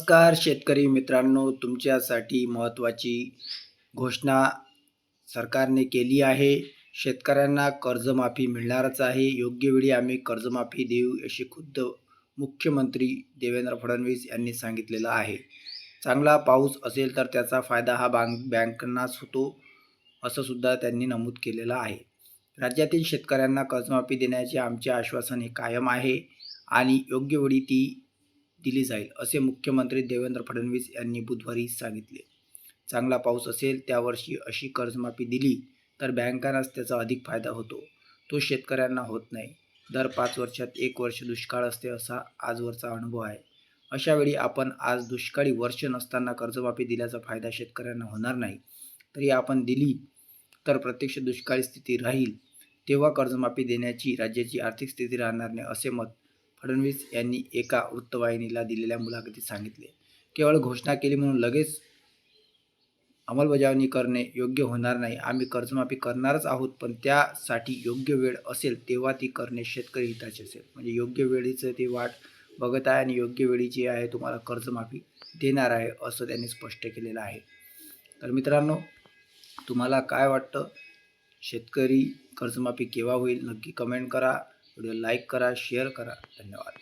नमस्कार शेतकरी मित्रांनो तुमच्यासाठी महत्त्वाची घोषणा सरकारने केली आहे. शेतकऱ्यांना कर्जमाफी मिळणारच आहे. योग्य वेळी आम्ही कर्जमाफी देऊ अशी खुद्द मुख्यमंत्री देवेंद्र फडणवीस यांनी सांगितलेलं आहे. चांगला पाऊस असेल तर त्याचा फायदा हा बँक बँकांनाच होतो असं सुद्धा त्यांनी नमूद केलेलं आहे. राज्यातील शेतकऱ्यांना कर्जमाफी देण्याचे आमचे आश्वासन हे कायम आहे आणि योग्य वेळी ती दिली जाईल असे मुख्यमंत्री देवेंद्र फडणवीस यांनी बुधवारी सांगितले. चांगला पाऊस असेल त्या वर्षी अशी कर्जमाफी दिली तर बँकांनाच त्याचा अधिक फायदा होतो. तो शेतकऱ्यांना होत नाही. दर पाच वर्षात एक वर्ष दुष्काळ असते असा आजवरचा अनुभव आहे. अशावेळी आपण आज दुष्काळी वर्ष नसताना कर्जमाफी दिल्याचा फायदा शेतकऱ्यांना होणार नाही. तरी आपण दिली तर प्रत्यक्ष दुष्काळी स्थिती राहील. तेव्हा कर्जमाफी देण्याची राज्याची आर्थिक स्थिती राहणार नाही असे मत फडणवीस यांनी एका वृत्तवाहिनीला दिलेल्या मुलाखतीत सांगितले केवळ घोषणा केली म्हणून लगेच अंमलबजावणी करणे योग्य होणार नाही. आम्ही कर्जमाफी करणारच आहोत पण त्यासाठी योग्य वेळ असेल तेव्हा ती करणे शेतकरी हिताचे असेल. म्हणजे योग्य वेळीचं ते वाट बघत आहे आणि योग्य वेळी जी आहे तुम्हाला कर्जमाफी देणार आहे असं त्यांनी स्पष्ट केलेलं आहे. तर मित्रांनो तुम्हाला काय वाटतं? शेतकरी कर्जमाफी केव्हा होईल? नक्की कमेंट करा. व्हिडिओ लाईक करा शेअर करा. धन्यवाद.